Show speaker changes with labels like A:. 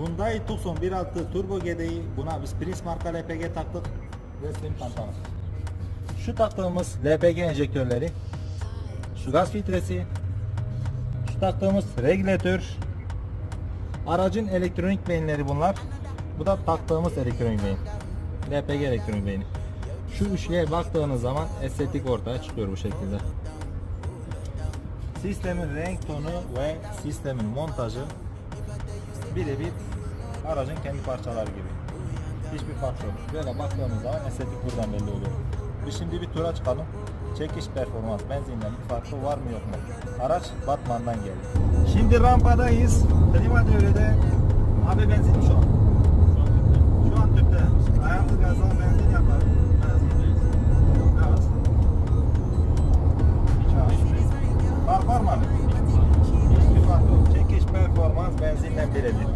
A: Hyundai Tucson 1.6 Turbo GDI buna biz Prince marka LPG taktık ve sim tamponu. Şu taktığımız LPG enjektörleri, şu gaz filtresi, şu taktığımız regülatör, aracın elektronik beyinleri bunlar. Bu da taktığımız elektronik beyin. LPG elektronik beyni. Şu üçlüye baktığınız zaman estetik ortaya çıkıyor bu şekilde. Sistemin renk tonu ve sistemin montajı birebir aracın kendi parçaları gibi. Hiçbir fark yok. Böyle baktığımız zaman estetik buradan belli oluyor. Biz şimdi bir tura çıkalım. Çekiş performans benzinden bir farkı var mı yok mu? Araç Batman'dan geldi. Şimdi rampadayız. Klima devrede. Abi benzin erteledi.